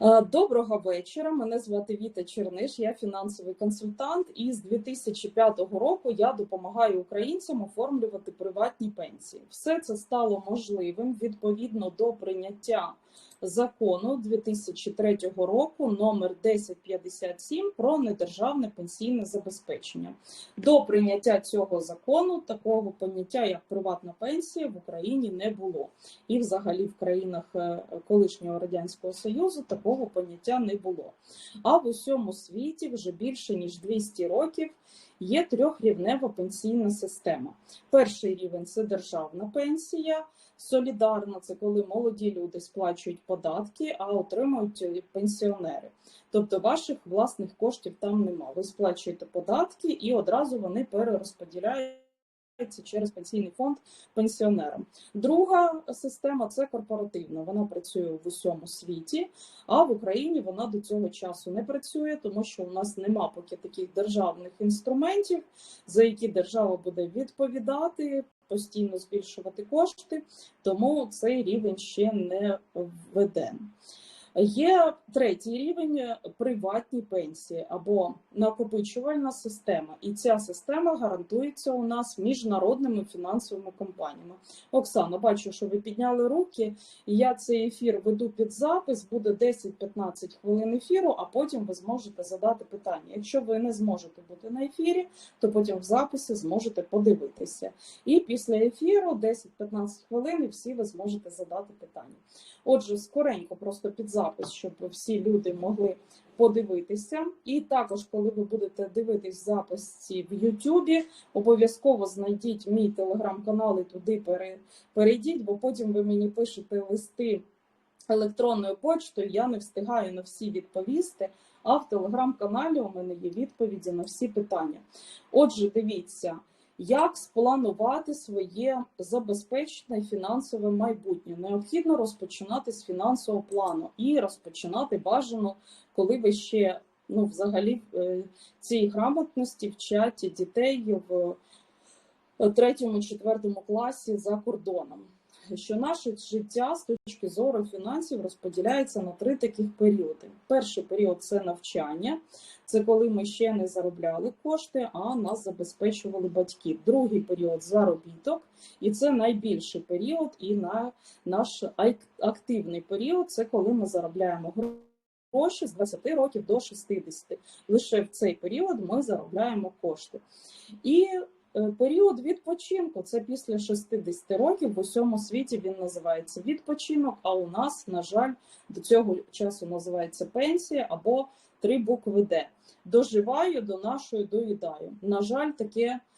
Е, Доброго вечора. Мене звати Віта Черниш. Я фінансовий консультант. І з 2005 року я допомагаю українцям оформлювати приватні пенсії. Все це стало можливим відповідно до прийняття закону 2003 року номер 1057 про недержавне пенсійне забезпечення. До прийняття цього закону такого поняття як приватна пенсія в Україні не було. І, взагалі, в країнах е, колишнього радянського союзу такого поняття не було. А в усьому світі вже більше ніж 200 років є трьохрівнева пенсійна система. Перший рівень це державна пенсія. Солідарна це коли молоді люди сплачують податки, а отримують пенсіонери. Тобто ваших власних коштів там нема. Ви сплачуєте податки і одразу вони перерозподіляють через пенсійний фонд пенсіонерам. Друга система це корпоративна. Вона працює в усьому світі, а в Україні вона до цього часу не працює, тому що у нас нема поки таких державних інструментів, за які держава буде відповідати, постійно збільшувати кошти, тому цей рівень ще не введений. Є третій рівень приватні пенсії або накопичувальна система, і ця система гарантується у нас міжнародними фінансовими компаніями. Оксана, бачу, що ви підняли руки. Я цей ефір веду під запис, буде 10-15 хвилин ефіру, а потім ви зможете задати питання. Якщо ви не зможете бути на ефірі, то потім в записі зможете подивитися. І після ефіру 10-15 хвилин і всі ви зможете задати питання. Отже, скоренько, просто під запис, щоб всі люди могли подивитися. І також, коли ви будете дивитись записи в Ютубі, обов'язково знайдіть мій телеграм-канал і туди перейдіть, бо потім ви мені пишете листи електронною почтою. Я не встигаю на всі відповісти. А в телеграм-каналі у мене є відповіді на всі питання. Отже, дивіться. Як спланувати своє забезпечене фінансове майбутнє? Необхідно розпочинати з фінансового плану і розпочинати бажано, коли ви ще ну, взагалі е, цій грамотності вчать дітей в е, третьому, четвертому класі за кордоном що наше життя з точки зору фінансів розподіляється на три таких періоди. Перший період це навчання, це коли ми ще не заробляли кошти, а нас забезпечували батьки. Другий період заробіток, і це найбільший період, і на наш активний період це коли ми заробляємо гроші з 20 років до 60. Лише в цей період ми заробляємо кошти. І період відпочинку це після 60 років в усьому світі він називається відпочинок. А у нас, на жаль, до цього часу називається пенсія або три букви Д. Доживаю до нашої доїдаю. На жаль, таке Е,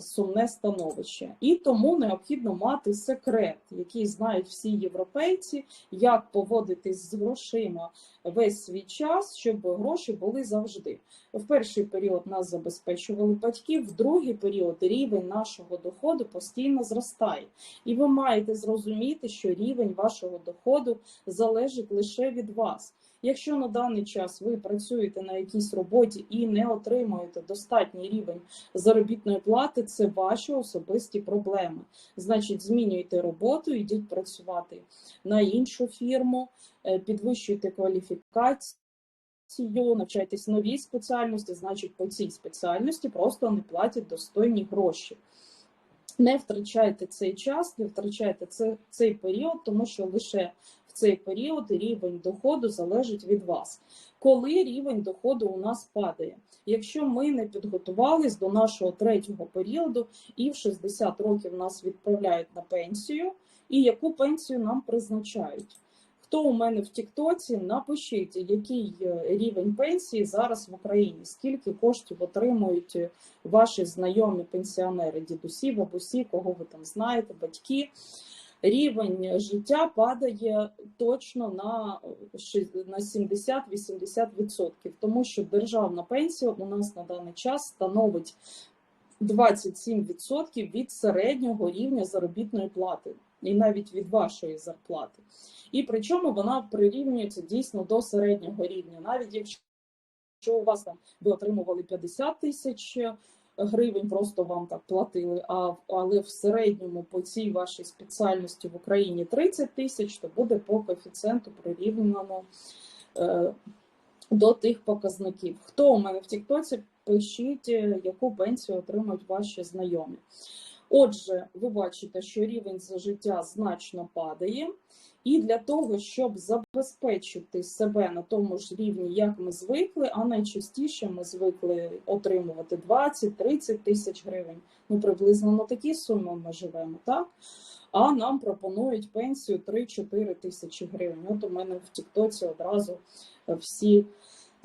сумне становище. І тому необхідно мати секрет, який знають всі європейці, як поводитись з грошима весь свій час, щоб гроші були завжди. В перший період нас забезпечували батьки, в другий період рівень нашого доходу постійно зростає. І ви маєте зрозуміти, що рівень вашого доходу залежить лише від вас. Якщо на даний час ви працюєте на якійсь роботі і не отримуєте достатній рівень заробітної плати, це ваші особисті проблеми. Значить, змінюйте роботу, йдіть працювати на іншу фірму, е, підвищуйте кваліфікацію. Навчайтесь новій спеціальності, значить, по цій спеціальності просто не платять достойні гроші. Не втрачайте цей час, не втрачайте цей період, тому що лише цей період рівень доходу залежить від вас. Коли рівень доходу у нас падає? Якщо ми не підготувались до нашого третього періоду і в 60 років нас відправляють на пенсію, і яку пенсію нам призначають? Хто у мене в Тіктоці, напишіть, який е, рівень пенсії зараз в Україні, скільки коштів отримують ваші знайомі пенсіонери, дідусі, бабусі, кого ви там знаєте, батьки рівень життя падає точно на на 70-80%, тому що державна пенсія у нас на даний час становить 27% від середнього рівня заробітної плати, і навіть від вашої зарплати. І причому вона прирівнюється дійсно до середнього рівня, навіть якщо у вас там ви отримували 50 тисяч гривень просто вам так платили, а але в середньому по цій вашій спеціальності в Україні 30 тисяч, то буде по коефіцієнту прирівняно е, до тих показників. Хто у мене в Тіктоці? Пишіть, е, яку пенсію отримують ваші знайомі. Отже, ви бачите, що рівень за життя значно падає, і для того, щоб забезпечити себе на тому ж рівні, як ми звикли, а найчастіше ми звикли отримувати 20-30 тисяч гривень. Ну, приблизно на такі суми ми живемо, так? А нам пропонують пенсію 3-4 тисячі гривень. От у мене в Тіктоці одразу всі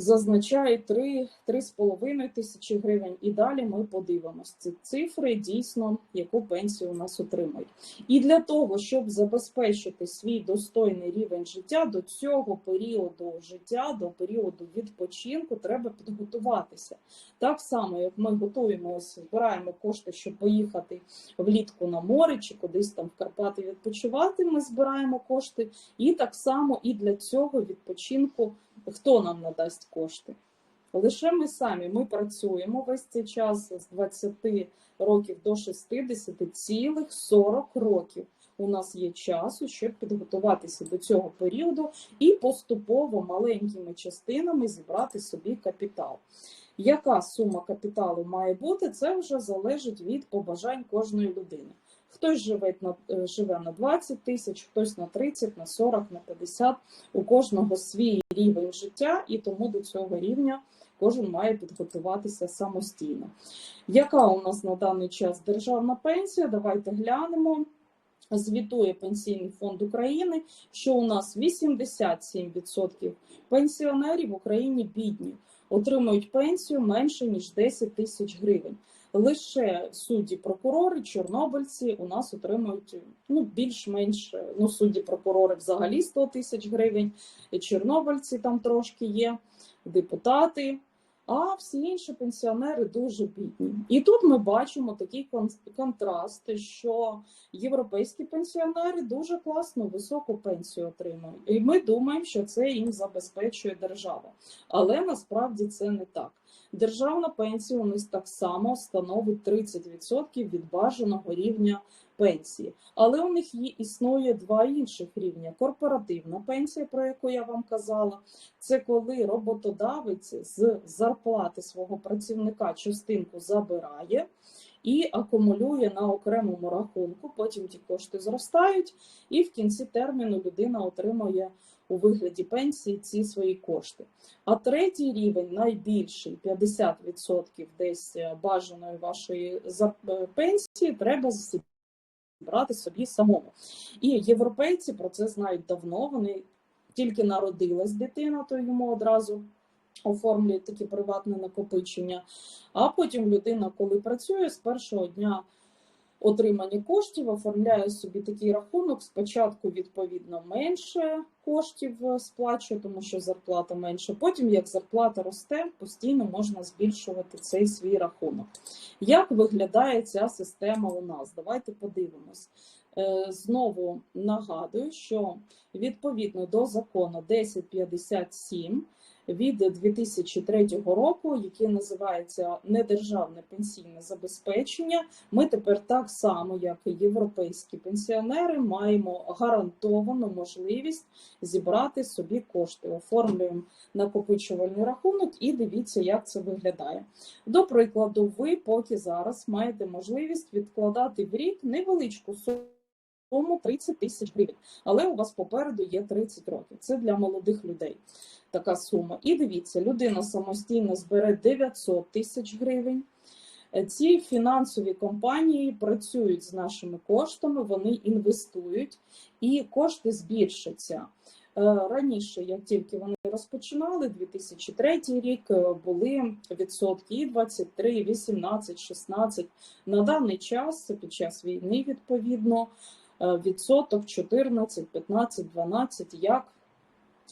зазначають 3 3,5 тисячі гривень. І далі ми подивимося ці цифри дійсно, яку пенсію у нас отримують. І для того, щоб забезпечити свій достойний рівень життя до цього періоду життя, до періоду відпочинку, треба підготуватися. Так само, як ми готуємося, збираємо кошти, щоб поїхати влітку на море чи кудись там в Карпати відпочивати. Ми збираємо кошти, і так само і для цього відпочинку хто нам надасть кошти? Лише ми самі ми працюємо весь цей час з 20 років до 60, цілих 40 років. У нас є часу, щоб підготуватися до цього періоду і поступово маленькими частинами зібрати собі капітал. Яка сума капіталу має бути, це вже залежить від побажань кожної людини. Хтось живе на е, живе на 20 тисяч, хтось на 30, на 40, на 50. У кожного свій рівень життя, і тому до цього рівня кожен має підготуватися самостійно. Яка у нас на даний час державна пенсія? Давайте глянемо. Звітує Пенсійний фонд України, що у нас 87% пенсіонерів в Україні бідні, отримують пенсію менше ніж 10 тисяч гривень. Лише судді, прокурори, чорнобильці у нас отримують ну більш-менш ну судді, прокурори взагалі 100 тисяч гривень. Чорнобильці там трошки є, депутати. А всі інші пенсіонери дуже бідні. І тут ми бачимо такий контраст, що європейські пенсіонери дуже класну високу пенсію отримують. І ми думаємо, що це їм забезпечує держава. Але насправді це не так. Державна пенсія у них так само становить 30% від бажаного рівня пенсії. Але у них є існує два інших рівня: корпоративна пенсія, про яку я вам казала, це коли роботодавець з зарплати свого працівника частинку забирає. І акумулює на окремому рахунку, потім ті кошти зростають, і в кінці терміну людина отримує у вигляді пенсії ці свої кошти. А третій рівень найбільший 50% десь е, бажаної вашої е, пенсії треба зібрати собі самому. І європейці про це знають давно. Вони тільки народилась дитина, то йому одразу. Оформлюють такі приватне накопичення, а потім людина, коли працює з першого дня отримання коштів, оформляє собі такий рахунок. Спочатку, відповідно, менше коштів сплачує, тому що зарплата менше. Потім, як зарплата росте, постійно можна збільшувати цей свій рахунок. Як виглядає ця система у нас? Давайте подивимось. Е, знову нагадую, що відповідно до закону 1057 від 2003 року, який називається недержавне пенсійне забезпечення. Ми тепер так само, як і європейські пенсіонери, маємо гарантовану можливість зібрати собі кошти. Оформлюємо накопичувальний рахунок і дивіться, як це виглядає. До прикладу, ви поки зараз маєте можливість відкладати в рік невеличку суму суму 30 тисяч гривень, але у вас попереду є 30 років. Це для молодих людей така сума. І дивіться, людина самостійно збере 900 тисяч гривень. Ці фінансові компанії працюють з нашими коштами, вони інвестують і кошти збільшаться. Е, раніше, як тільки вони розпочинали, 2003 рік е, були відсотки і 23, 18, 16. На даний час, під час війни, відповідно, Е, відсоток 14, 15, 12, як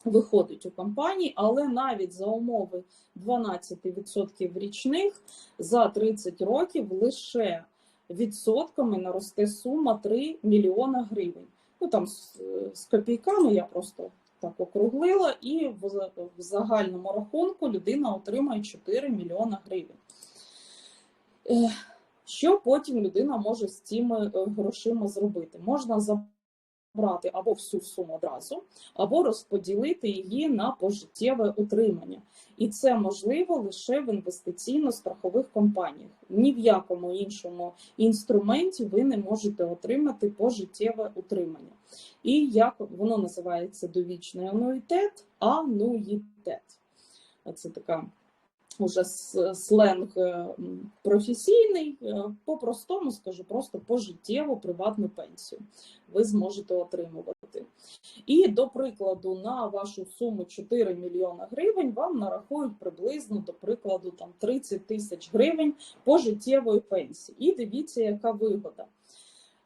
виходить у компанії, але навіть за умови 12% річних за 30 років лише відсотками наросте сума 3 мільйона гривень. Ну там з, з копійками я просто так округлила, і в, в загальному рахунку людина отримає 4 мільйона гривень. Що потім людина може з цими е, грошима зробити? Можна забрати або всю суму одразу, або розподілити її на пожиттєве утримання. І це можливо лише в інвестиційно-страхових компаніях. Ні в якому іншому інструменті ви не можете отримати пожиттєве утримання. І як воно називається довічний ануїтет, ануїтет. Це така уже сленг е, професійний, е, по-простому скажу, просто пожиттєву приватну пенсію ви зможете отримувати. І, до прикладу, на вашу суму 4 мільйона гривень вам нарахують приблизно, до прикладу, там 30 тисяч гривень пожиттєвої пенсії. І дивіться, яка вигода.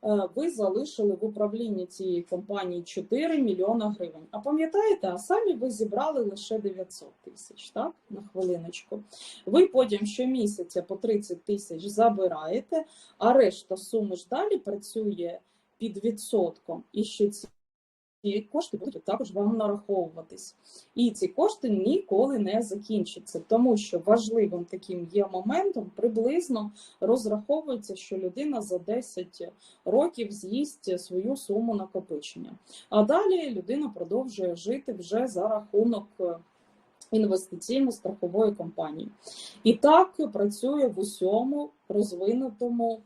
Е, ви залишили в управлінні цієї компанії 4 мільйона гривень. А пам'ятаєте, а самі ви зібрали лише 900 тисяч, так? На хвилиночку. Ви потім щомісяця по 30 тисяч забираєте, а решта суми ж далі працює під відсотком. І ще ці ці кошти будуть також вам нараховуватись. І ці кошти ніколи не закінчаться, тому що важливим таким є моментом, приблизно розраховується, що людина за 10 років з'їсть свою суму накопичення. А далі людина продовжує жити вже за рахунок. Інвестиційно-страхової компанії. І так працює в усьому розвинутому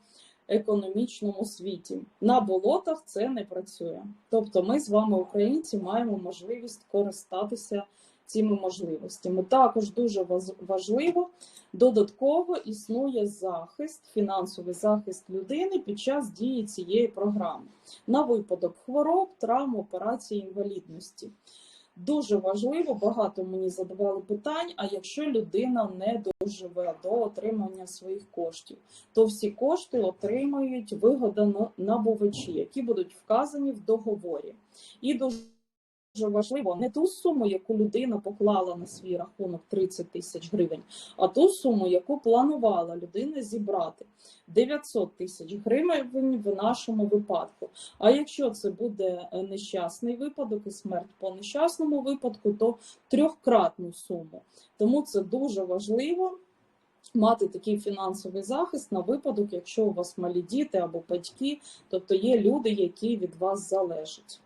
економічному світі. На болотах це не працює. Тобто, ми з вами, українці, маємо можливість користатися цими можливостями. Також дуже важливо, додатково існує захист, фінансовий захист людини під час дії цієї програми на випадок хвороб, травм, операції, інвалідності. Дуже важливо, багато мені задавали питань. А якщо людина не доживе до отримання своїх коштів, то всі кошти отримають вигодонабувачі, які будуть вказані в договорі. І дуже дуже важливо не ту суму, яку людина поклала на свій рахунок 30 тисяч гривень, а ту суму, яку планувала людина зібрати 900 тисяч гривень в нашому випадку. А якщо це буде е, нещасний випадок і смерть по нещасному випадку, то трьохкратну суму. Тому це дуже важливо. Мати такий фінансовий захист на випадок, якщо у вас малі діти або батьки, тобто є люди, які від вас залежать.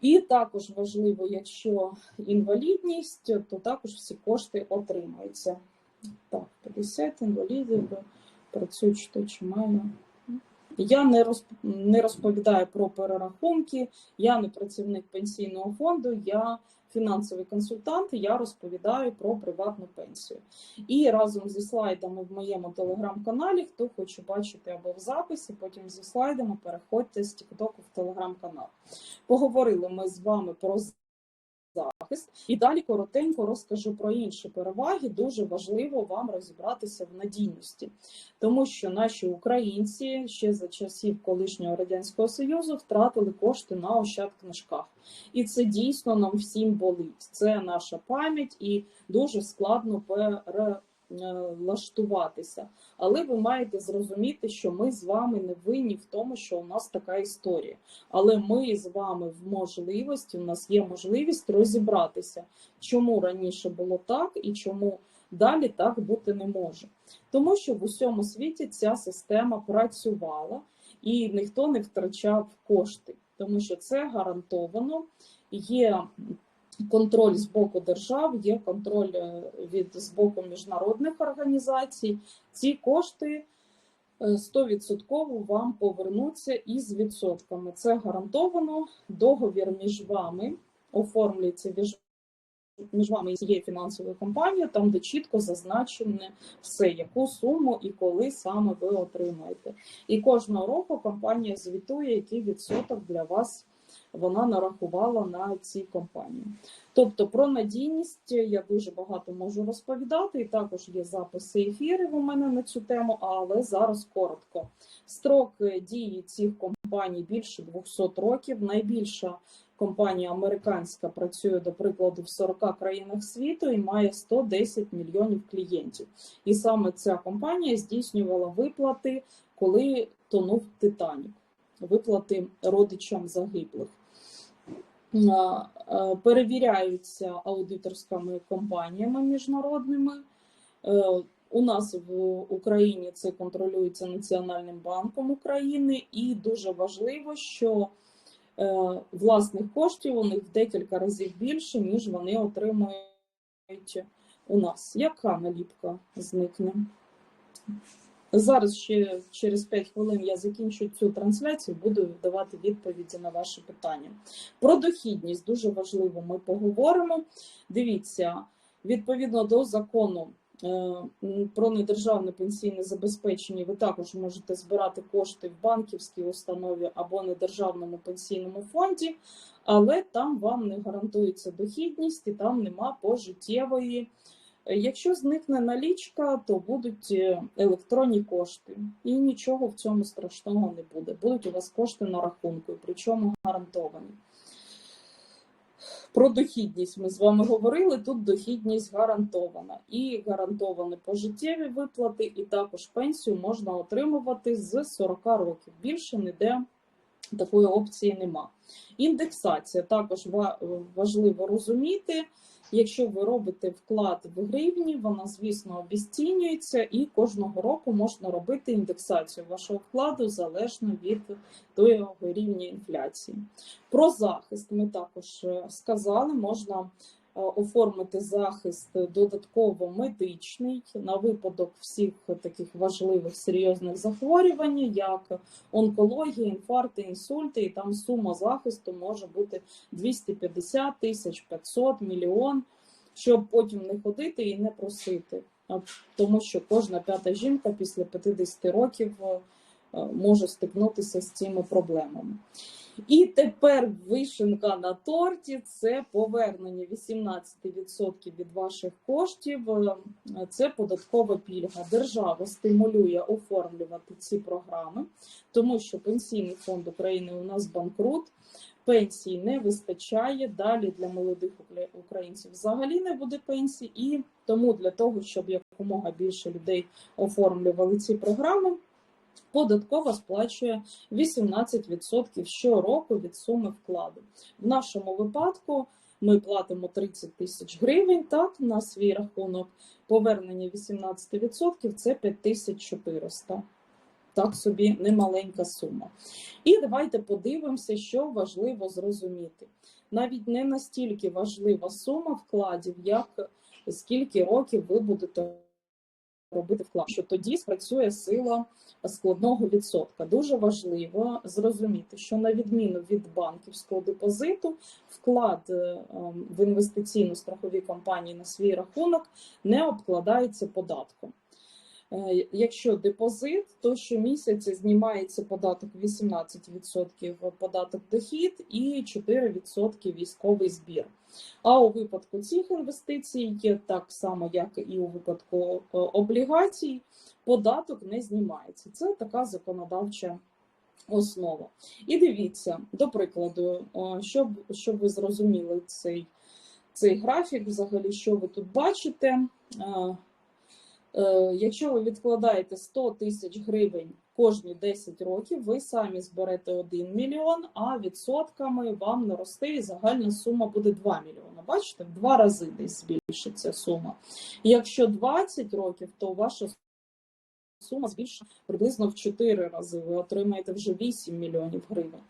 І також важливо, якщо інвалідність, то також всі кошти отримаються. Так, 50 інвалідів працюють що чи майно. Я не не розповідаю про перерахунки, я не працівник пенсійного фонду, я фінансовий консультант, я розповідаю про приватну пенсію. І разом зі слайдами в моєму телеграм-каналі, хто хоче бачити або в записі, потім зі слайдами переходьте з Тіктоку в телеграм-канал. Поговорили ми з вами про захист. І далі коротенько розкажу про інші переваги. Дуже важливо вам розібратися в надійності, тому що наші українці ще за часів колишнього радянського союзу втратили кошти на ощадкнижках. І це дійсно нам всім болить. Це наша пам'ять і дуже складно пере. Е, влаштуватися. Але ви маєте зрозуміти, що ми з вами не винні в тому, що у нас така історія. Але ми з вами в можливості, у нас є можливість розібратися, чому раніше було так і чому далі так бути не може. Тому що в усьому світі ця система працювала і ніхто не втрачав кошти, тому що це гарантовано. Є контроль з боку держав, є контроль е, від з боку міжнародних організацій. Ці кошти 100% е, вам повернуться із відсотками. Це гарантовано. Договір між вами оформлюється між, між вами і цією фінансовою компанією, там де чітко зазначене все, яку суму і коли саме ви отримаєте. І кожного року компанія звітує, який відсоток для вас вона нарахувала на ці компанії. Тобто про надійність я дуже багато можу розповідати, і також є записи ефірів у мене на цю тему, але зараз коротко. Строк дії цих компаній більше 200 років. Найбільша компанія американська працює, до прикладу, в 40 країнах світу і має 110 мільйонів клієнтів. І саме ця компанія здійснювала виплати, коли тонув Титанік, виплати родичам загиблих. Перевіряються аудиторськими компаніями міжнародними. Е, у нас в Україні це контролюється Національним банком України, і дуже важливо, що е, власних коштів у них в декілька разів більше, ніж вони отримують у нас. Яка наліпка зникне? Зараз ще через 5 хвилин я закінчу цю трансляцію, буду давати відповіді на ваші питання. Про дохідність дуже важливо ми поговоримо. Дивіться, відповідно до закону е, про недержавне пенсійне забезпечення, ви також можете збирати кошти в банківській установі або недержавному пенсійному фонді, але там вам не гарантується дохідність і там нема пожиттєвої. Якщо зникне налічка, то будуть е, електронні кошти, і нічого в цьому страшного не буде. Будуть у вас кошти на рахунку, причому гарантовані. Про дохідність ми з вами говорили. Тут дохідність гарантована. І гарантовані пожиттєві виплати, і також пенсію можна отримувати з 40 років. Більше ніде такої опції нема. Індексація також важливо розуміти. Якщо ви робите вклад в гривні, вона, звісно, обіцінюється, і кожного року можна робити індексацію вашого вкладу залежно від того рівня інфляції. Про захист ми також е, сказали, можна оформити захист додатково медичний на випадок всіх таких важливих серйозних захворювань, як онкологія, інфаркти, інсульти, і там сума захисту може бути 250 тисяч, 500, мільйон, щоб потім не ходити і не просити. Тому що кожна п'ята жінка після 50 років е, е, може стикнутися з цими проблемами. І тепер вишенка на торті це повернення 18% від ваших коштів. Е, Це податкова пільга. Держава стимулює оформлювати ці програми, тому що Пенсійний фонд України у нас банкрут. Пенсії не вистачає. Далі для молодих українців взагалі не буде пенсій, і тому для того, щоб якомога більше людей оформлювали ці програми, податкова сплачує 18% щороку від суми вкладу. В нашому випадку ми платимо 30 тисяч гривень так, на свій рахунок. Повернення 18% це 5400. Так собі немаленька сума. І давайте подивимося, що важливо зрозуміти. Навіть не настільки важлива сума вкладів, як скільки років ви будете робити вклад, що тоді спрацює сила складного відсотка. Дуже важливо зрозуміти, що на відміну від банківського депозиту, вклад е, ем, в інвестиційну страхові компанії на свій рахунок не обкладається податком. Е, Якщо депозит, то щомісяця знімається податок 18% податок дохід і 4% військовий збір. А у випадку цих інвестицій, є так само як і у випадку е, облігацій, податок не знімається. Це така законодавча основа. І дивіться, до прикладу, е, щоб, щоб ви зрозуміли цей, цей графік, взагалі, що ви тут бачите. Е, Якщо ви відкладаєте 100 тисяч гривень кожні 10 років, ви самі зберете 1 мільйон, а відсотками вам наросте і загальна сума буде 2 мільйони. Бачите, в два рази десь збільшиться сума. Якщо 20 років, то ваша сума збільшиться приблизно в 4 рази. Ви отримаєте вже 8 мільйонів гривень.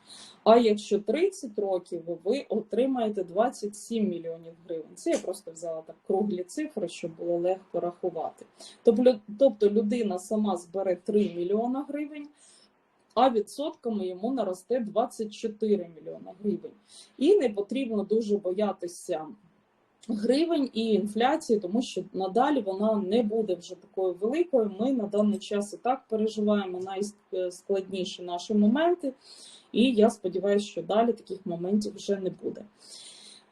А якщо 30 років, ви отримаєте 27 мільйонів гривень. Це я просто взяла так круглі цифри, щоб було легко рахувати. Тобто, тобто людина сама збере 3 мільйона гривень, а відсотками йому наросте 24 мільйона гривень. І не потрібно дуже боятися гривень і інфляції, тому що надалі вона не буде вже такою великою. Ми на даний час і так переживаємо найскладніші наші моменти, і я сподіваюся, що далі таких моментів вже не буде.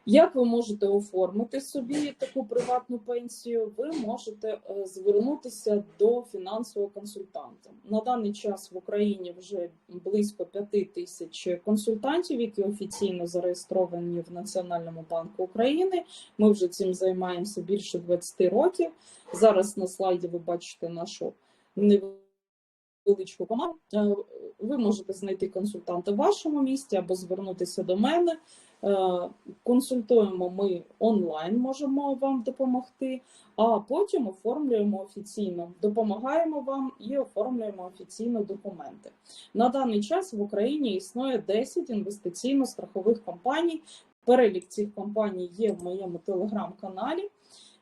Як ви можете оформити собі таку приватну пенсію? Ви можете е, звернутися до фінансового консультанта. На даний час в Україні вже близько 5 тисяч консультантів, які офіційно зареєстровані в Національному банку України. Ми вже цим займаємося більше 20 років. Зараз на слайді ви бачите нашу невеличку команду. Е, Ви можете знайти консультанта в вашому місті або звернутися до мене. Е, Консультуємо ми онлайн, можемо вам допомогти, а потім оформлюємо офіційно, допомагаємо вам і оформлюємо офіційно документи. На даний час в Україні існує 10 інвестиційно-страхових компаній. Перелік цих компаній є в моєму телеграм-каналі.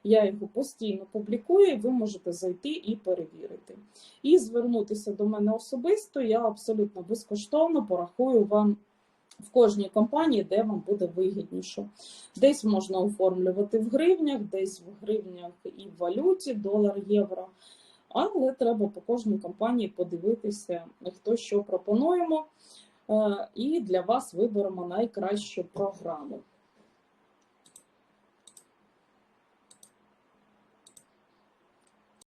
Я його постійно публікую, і ви можете зайти і перевірити. І звернутися до мене особисто. Я абсолютно безкоштовно порахую вам в кожній компанії, де вам буде вигідніше. Десь можна оформлювати в гривнях, десь в гривнях і в валюті, долар, євро. Але треба по кожній компанії подивитися, хто що пропонуємо, е, і для вас виберемо найкращу програму.